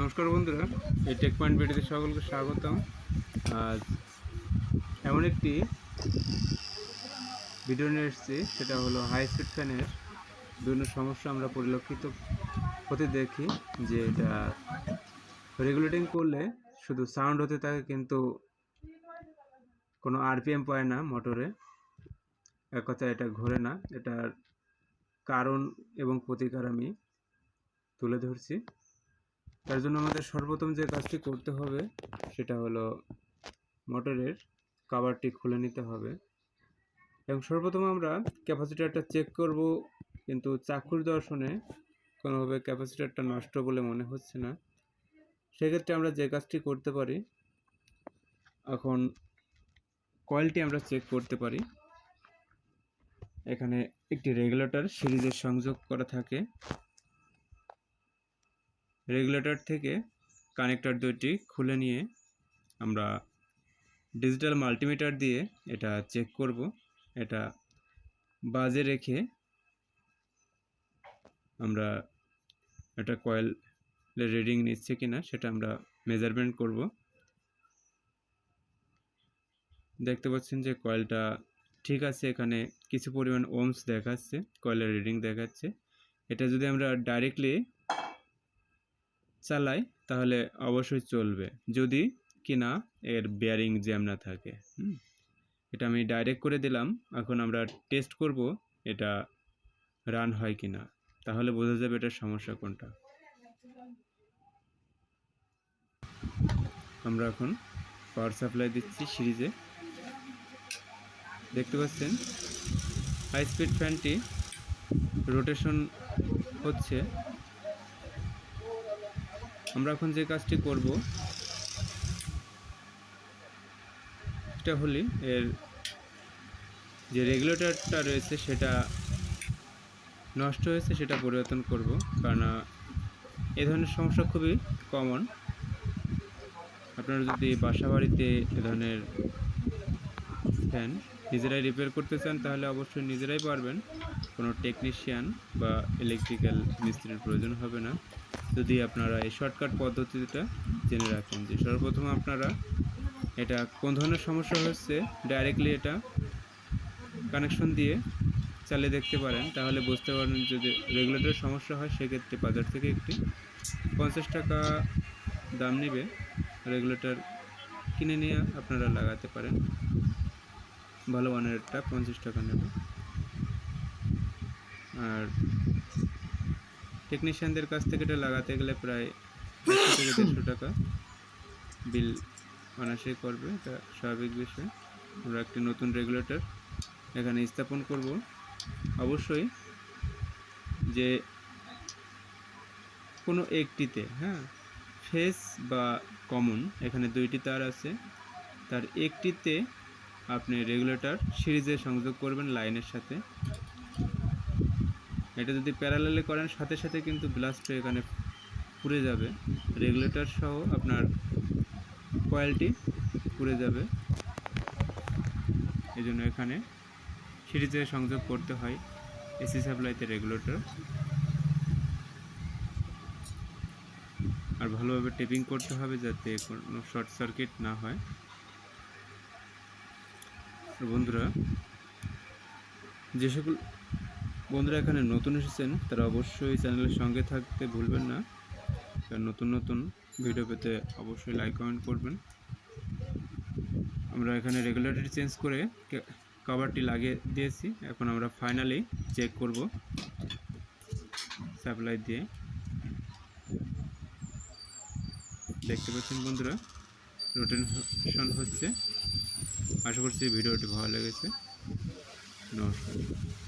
নমস্কার বন্ধুরা, এই টেক পয়েন্ট ভিডিওতে সকলকে স্বাগতম। আজ এমন একটি ভিডিও নিয়ে এসেছি, সেটা হলো হাই স্পিড ফ্যানের বিভিন্ন সমস্যা আমরা পরিলক্ষিত হতে দেখি, যে এটা রেগুলেটিং করলে শুধু সাউন্ড হতে থাকে, কিন্তু কোনো আরপিএম পায় না মোটরে এক কথায় এটা ঘোরে না, এটার কারণ এবং প্রতিকার আমি তুলে ধরছি। তার জন্য আমাদের সর্বপ্রথম যে কাজটি করতে হবে সেটা হলো মোটরের কাভারটি খুলে নিতে হবে। এবং সর্বপ্রথম আমরা ক্যাপাসিটারটা চেক করব, কিন্তু চাক্ষুষ দর্শনে কোনোভাবে ক্যাপাসিটারটা নষ্ট বলে মনে হচ্ছে না। সেক্ষেত্রে আমরা যে কাজটি করতে পারি, এখন কয়েলটি আমরা চেক করতে পারি। এখানে একটি রেগুলেটর সিরিজের সংযোগ করা থাকে। রেগুলেটর থেকে কানেক্টর দুইটি খুলে নিয়ে আমরা ডিজিটাল মাল্টিমিটার দিয়ে এটা চেক করব। এটা বাজে রেখে আমরা এটা কয়েলের রিডিং নিচ্ছে কিনা সেটা আমরা মেজারমেন্ট করব। দেখতে পাচ্ছেন যে কয়েলটা ঠিক আছে এখানে কিছু পরিমাণ ওমস দেখাচ্ছে, কয়েলের রিডিং দেখাচ্ছে। এটা যদি আমরা ডাইরেক্টলি চালাই তাহলে অবশ্যই চলবে। যদি কিনা এর বেয়ারিং জ্যাম না থাকে। এটা আমি ডাইরেক্ট করে দিলাম। এখন আমরা টেস্ট করব এটা রান হয় কিনা। তাহলে বোঝা যাবে এটার সমস্যা কোনটা। আমরা এখন পাওয়ার সাপ্লাই দিচ্ছি সিরিজে। দেখতে পাচ্ছেন? হাই স্পিড ফ্যানটি রোটেশন হচ্ছে আমরা এখন যে কাজটি করব, সেটা হলে এর যে রেগুলেটরটা রয়েছে সেটা নষ্ট হয়েছে, সেটা পরিবর্তন করব, কারণ এ ধরনের সমস্যা খুবই কমন আপনারা যদি বাসা বাড়িতে এ ধরনের ফ্যান নিজেরাই রিপেয়ার করতে চান, তাহলে অবশ্যই নিজেরাই পারবেন। কোনো টেকনিশিয়ান বা ইলেকট্রিক্যাল মিস্ত্রির প্রয়োজন হবে না। যদি আপনারা এই শর্টকাট পদ্ধতিটা জেনে রাখেন যে সর্বপ্রথম আপনারা এটা কোন ধরনের সমস্যা হচ্ছে ডাইরেক্টলি এটা কানেকশন দিয়ে চালিয়ে দেখতে পারেন। তাহলে বুঝতে পারেন যদি রেগুলেটর সমস্যা হয়, সেক্ষেত্রে বাজার থেকে একটি পঞ্চাশ টাকা দাম নেবে। রেগুলেটর কিনে নিয়ে আপনারা লাগাতে পারেন। ভালো মানের একটা পঞ্চাশ টাকা নেবে। আর টেকনিশিয়ানদের কাছ থেকে এটা লাগাতে গেলে প্রায় থেকে দেড়শো টাকা বিল অনায়াসেই করবে এটা স্বাভাবিক বিষয়। আমরা একটি নতুন রেগুলেটর এখানে স্থাপন করব। অবশ্যই যে কোনো একটিতে হ্যাঁ ফেস বা কমন এখানে দুইটি তার আছে। তার একটিতে আপনি রেগুলেটর সিরিজে সংযোগ করবেন লাইনের সাথে। এটা যদি প্যারালালে করেন, সাথে সাথে কিন্তু ব্লাস্ট এখানে পুড়ে যাবে। রেগুলেটর সহ আপনার কয়েলটি পুড়ে যাবে। এই জন্য এখানে সিরিজে সংযোগ করতে হয় এসি সাপ্লাইতে রেগুলেটর আর ভালোভাবে টেপিং করতে হবে যাতে কোনো শর্ট সার্কিট না হয়। বন্ধুরা, যে সকল বন্ধুরা এখানে নতুন এসেছেন, তারা অবশ্যই চ্যানেলের সঙ্গে থাকতে ভুলবেন না। নতুন নতুন ভিডিও পেতে অবশ্যই লাইক, কমেন্ট করবেন। আমরা এখানে রেগুলেটরি চেঞ্জ করে কভারটি লাগিয়ে দিয়েছি। এখন আমরা ফাইনালি চেক করব সাপ্লাই দিয়ে। দেখতে পাচ্ছেন বন্ধুরা রোটেশন হচ্ছে। আশা করছি ভিডিওটি ভালো লেগেছে। নমস্কার।